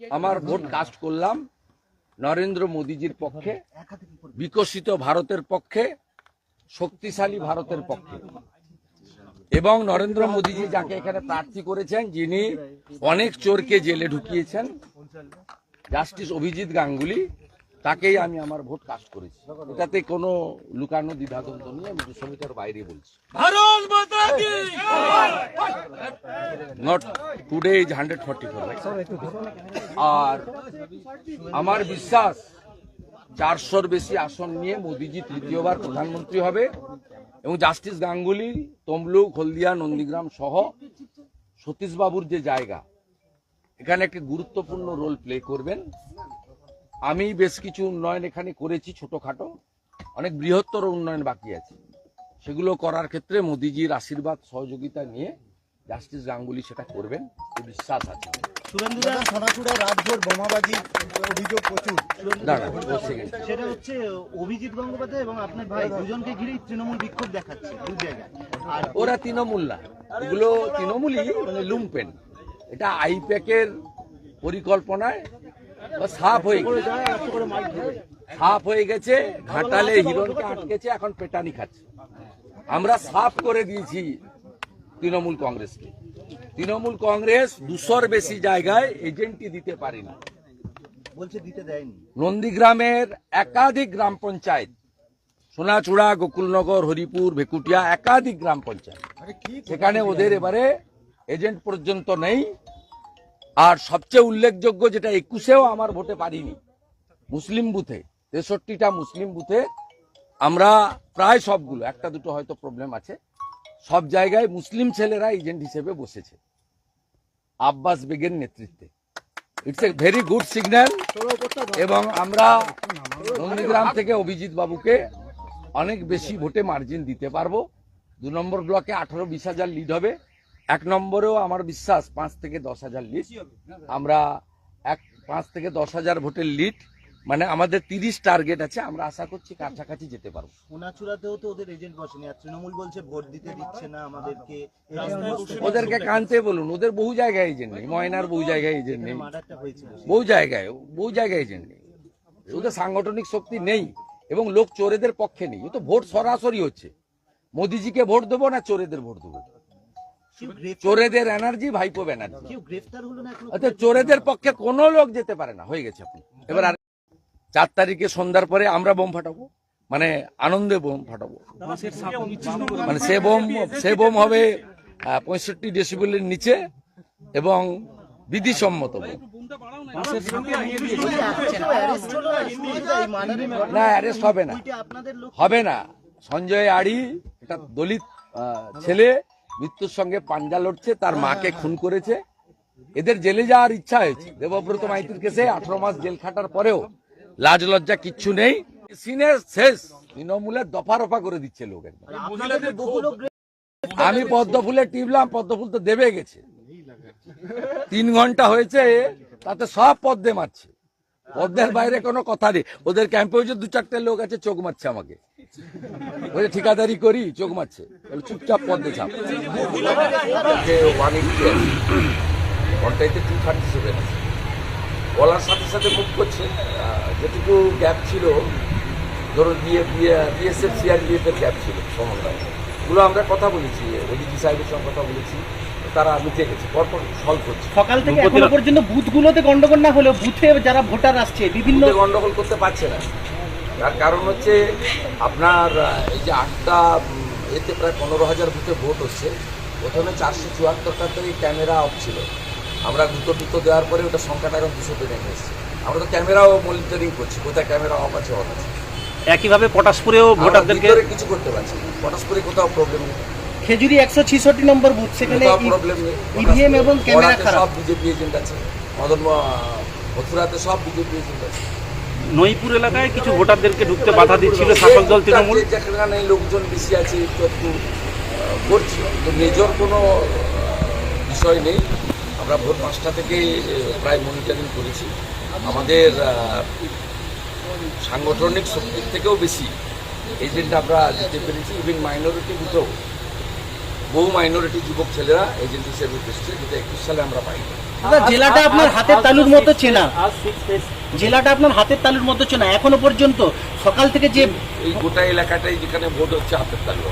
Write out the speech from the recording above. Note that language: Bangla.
আমার ভোট কাস্ট করলাম নরেন্দ্র মোদীজির পক্ষে, বিকশিত ভারতের পক্ষে, শক্তিশালী ভারতের পক্ষে। এবং নরেন্দ্র মোদীজি যাকে এখানে প্রার্থী করেছেন, যিনি অনেক চোরকে জেলে ঢুকিয়েছেন, জাস্টিস অভিজিৎ গাঙ্গুলি। তাকেই আমি আমার ভোট কাস্ট করেছি। এটাতে কোনো লুকানো দ্বিধাদ্বন্দ্ব নিয়ে আমি দুশমিটার বাইরে বলছি। Not today is hundred forty four আর আমার বিশ্বাস চারশোর বেশি আসন নিয়ে মোদিজি তৃতীয়বার প্রধানমন্ত্রী হবে এবং জাস্টিস গাঙ্গুলি তমলুক হলদিয়া নন্দীগ্রাম সহ সতীশবাবুর যে জায়গা এখানে একটি গুরুত্বপূর্ণ রোল প্লে করবেন। আমি বেশ কিছু উন্নয়ন এখানে করেছি ছোটখাটো। অনেক বৃহত্তর উন্নয়ন বাকি আছে। সেগুলো করার ক্ষেত্রে মোদিজির আশীর্বাদ সহযোগিতা নিয়ে জাস্টিস গাঙ্গুলি সেটা করবেন। এই বিশ্বাস আছে সেটা হচ্ছে অভিজিৎ গঙ্গোপাধ্যায় এবং আপনার ভাই দুজনকে ঘিরেই তৃণমূল বিক্ষোভ দেখাচ্ছে দু জায়গায়। আর ওরা তৃণমূল না। এগুলো তৃণমূলই মানে লুম্পেন। এটা আইপ্যাকের পরিকল্পনায় সাফ হয়ে গেছে। সাফ হয়ে গেছে ঘাটালে হিরণকে আটকেছে এখন পেটানি খাচ্ছে। আমরা সাফ করে দিয়েছি তৃণমূল কংগ্রেসকে। তৃণমূল কংগ্রেস দুশোর বেশি জায়গায় এজেন্টই দিতে পারেনি। বলছে দিতে দেয়নি। নন্দীগ্রামের একাধিক গ্রাম পঞ্চায়েত সোনাচূড়া গোকুলনগর হরিপুর ভেকুটিয়া একাধিক গ্রাম পঞ্চায়েত। সেখানে ওদের এবারে এজেন্ট পর্যন্ত নেই। আর সবচেয়ে উল্লেখযোগ্য যেটা একুশেও আমার ভোটে পারিনি, মুসলিম বুথে, তেষট্টিটা মুসলিম বুথে আমরা প্রায় সবগুলো, একটা দুটো হয়তো প্রবলেম আছে, সব জায়গায় মুসলিম ছেলেরা এজেন্ট হিসেবে বসেছে, আব্বাস বেগের নেতৃত্বে। It's a very good signal এবং আমরা নন্দীগ্রাম থেকে অভিজিৎ বাবুকে অনেক বেশি ভোটে মার্জিন দিতে পারব। দু নম্বর ব্লকে আঠারো বিশ হাজার লিড হবে। এক নম্বরেও আমার বিশ্বাস পাঁচ থেকে দশ হাজার লিড আমরা এক পাঁচ থেকে দশ হাজার ভোটের লিড মানে আমাদের তিরিশ টার্গেট আছে আমরা আশা করছি কাছাকাছি যেতে পারব। সোনাচুড়াতেও তো ওদের এজেন্ট বসেনি আর তৃণমূল বলছে ভোট দিতে দিচ্ছে না আমাদেরকে। ওদেরকে কানতে বলুন ওদের বহু জায়গায় এজেন্ট নেই ময়নার বহু জায়গায় এজেন্ট নেই। বহু জায়গায় বহু জায়গায় এজেন্ট নেই। ওদের সাংগঠনিক শক্তি নেই এবং লোক চোরেদের পক্ষে নেই। ও তো ভোট সরাসরি হচ্ছে। মোদিজিকে ভোট দেবো না চোরেদের ভোট দেবো? চোরেদের এনার্জি ভাইপো ব্যানার্জি কেউ গ্রেফতার হলো না এখনও অর্থাৎ চোরেদের পক্ষে কোনো লোক যেতে পারে না। হয়ে গেছে আপনি। এবার আর চার তারিখে সন্ধ্যার পরে আমরা বোম ফাটাবো। মানে আনন্দে বোম ফাটাবো। মানে সে বোম সে বোম হবে পঁয়ষট্টি ডেসিবেলের নিচে এবং বিধিসম্মত না? অ্যারেস্ট হবে না। হবে না। সঞ্জয় আড়ি এটা দলিত ছেলে মৃত্যুর সঙ্গে পাঞ্জা লড়ছে তার মাকে খুন করেছে। এদের জেলে যাওয়ার ইচ্ছা হয়েছে। দেবব্রত মাইতির কেসে আঠারো মাস জেল খাটার পরেও লাজ লজ্জা কিচ্ছু নেই। সিনের শেষ। তৃণমূলের দফা রফা করে দিচ্ছে লোক আমি পদ্ম ফুলে টিপলাম পদ্ম ফুল তো দেবে গেছে। তিন ঘণ্টা হয়েছে তাতে সব পদ্মে মারছে। পদ্মের বাইরে কোনো কথা নেই। ওদের ক্যাম্পে হয়েছে দু চারটে লোক আছে চোখ মারছে আমাকে। ওই ঠিকাদারি করি? চোখ মারছে। চুপচাপ পদ্মে ছাপ ঘন্টাইতে টু থার্টি সেভেন বলার সাথে সাথে মুখ করছে। যেটুকু গ্যাপ ছিল ধরো বিএ বিএসএফ সিআরপিএফ এর গ্যাপ ছিল সমন্বয়। এগুলো আমরা কথা বলেছি ওডিজি সাহেবের সঙ্গে কথা বলেছি। তারা মিটে গেছে পরপর সলভ করছে। সকাল থেকে এখনও পর্যন্ত বুথগুলোতে গন্ডগোল না হলেও বুথে যারা ভোটার আসছে বিভিন্ন গন্ডগোল করতে পারছে না। তার কারণ হচ্ছে আপনার এই যে আটটা এতে প্রায় পনেরো হাজার বুথে ভোট হচ্ছে। প্রথমে চারশো চুয়াত্তরটাতে ক্যামেরা অফ ছিল। আমরা দুটো দুটো দেওয়ার পরে ওটা সংখ্যাটা এখন দুশোতে নেমে এসেছে। আমরা তো ক্যামেরাও মনিটরিং করছি কোথায় ক্যামেরা অফ আছে অন আছে। একইভাবে পটাশপুরেও ভোটারদেরকে কিছু করতে পারছি না। পরস্পরে কোথাও প্রবলেম নেই। খেজুরি একশো ছিষট্টি নম্বর বুথ সেখানে প্রবলেম নেই। ইভিএম এবং ক্যামেরা খারাপ। সব বিজেপি এজেন্ট আছে। মদন ম- মথুরাতে সব বিজেপি এজেন্ট আছে। নইপুর এলাকায় কিছু ভোটারদেরকে ঢুকতে বাধা দিচ্ছিল শাসক দল তৃণমূল। যেখানে লোকজন বেশি আছে একটু মেজর কোনো বিষয় নেই। আমরা ভোর পাঁচটা থেকে প্রায় মনিটরিং করেছি। আমাদের সাংগঠনিক শক্তির থেকেও বেশি। এজেন্ট আমরা দিতে পেরেছি। ইভেন মাইনরিটি বুথেও বহু মাইনরিটি যুবক ছেলেরা এজেন্ট হিসেবে এসছে যেটা একুশ সালে আমরা পাইনি জেলাটা আপনার হাতের তালুর মতো চেনা। জেলাটা আপনার হাতের তালুর মতো চেনা। এখনও পর্যন্ত সকাল থেকে যে এই গোটা এলাকাটাই যেখানে ভোট হচ্ছে হাতের তালু